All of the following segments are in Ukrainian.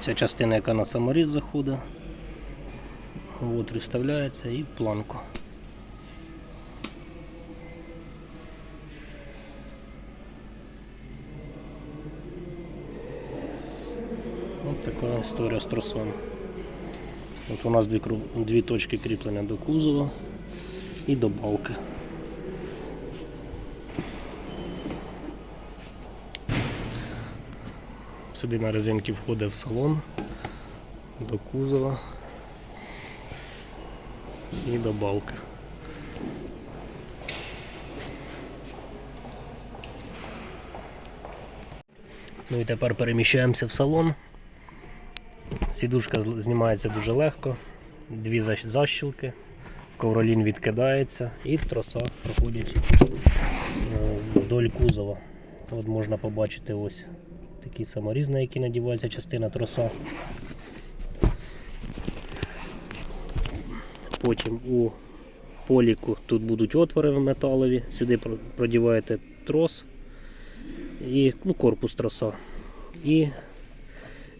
Ця частина, яка на саморіз заходить, от вставляється і в планку. Ось така історія з тросом. От у нас дві, дві точки кріплення до кузова і до балки. Сюди на резинки входить в салон, до кузова і до балки. Ну і тепер переміщаємося в салон. Сідушка знімається дуже легко, дві защілки, ковролін відкидається і троса проходять е, вдоль кузова. От можна побачити ось такий саморіз, на який надівається частина троса. Потім у поліку тут будуть отвори металові, сюди продіваєте трос і ну, корпус троса. І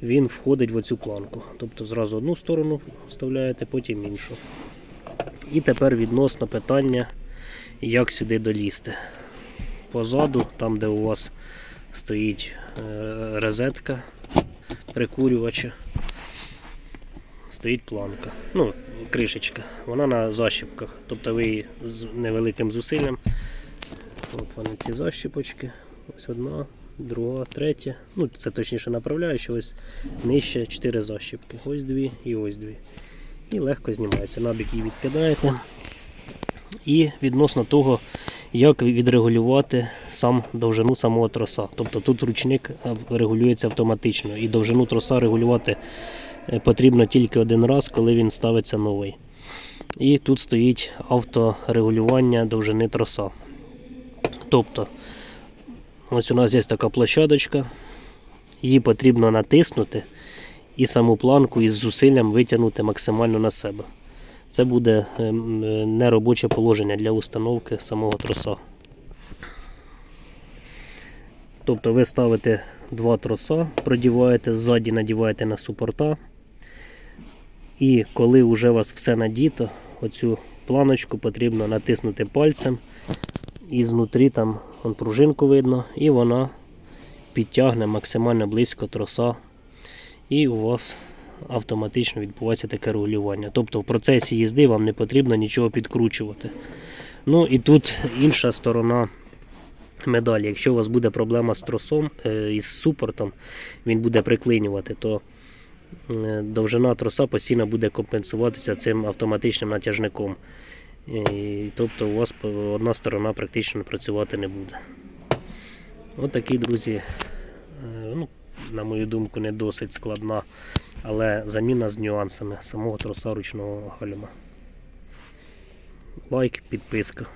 він входить в оцю планку. Тобто зразу одну сторону вставляєте, потім іншу. І тепер відносно питання, як сюди долізти. Позаду, там де у вас стоїть е, розетка прикурювача, стоїть планка. Ну, кришечка. Вона на защіпках. Тобто ви її з невеликим зусиллям. От вони ці защіпочки. Ось одна, друга, третя. Ну, це точніше направляючи, ось нижче 4 защіпки. Ось дві і ось дві. І легко знімається. Набік її відкидаєте. І відносно того, як відрегулювати сам довжину самого троса. Тобто тут ручник е, регулюється автоматично, і довжину троса регулювати е, потрібно тільки один раз, коли він ставиться новий. І тут стоїть авторегулювання довжини троса. Тобто, ось у нас є така площадочка, її потрібно натиснути і саму планку із зусиллям витягнути максимально на себе. Це буде ем, неробоче положення для установки самого троса. Тобто ви ставите два троса, продіваєте, ззаді надіваєте на супорта. І коли вже у вас все надіто, оцю планочку потрібно натиснути пальцем. І знутрі там вон, пружинку видно, і вона підтягне максимально близько троса. І у вас автоматично відбувається таке регулювання. Тобто в процесі їзди вам не потрібно нічого підкручувати. Ну і тут інша сторона медалі. Якщо у вас буде проблема з тросом, е, із супортом, він буде приклинювати, то е, довжина троса постійно буде компенсуватися цим автоматичним натяжником. І, тобто у вас одна сторона практично працювати не буде. От друзі, е, ну, на мою думку, не досить складна, але заміна з нюансами самого троса ручного гальма. Лайк, підписка.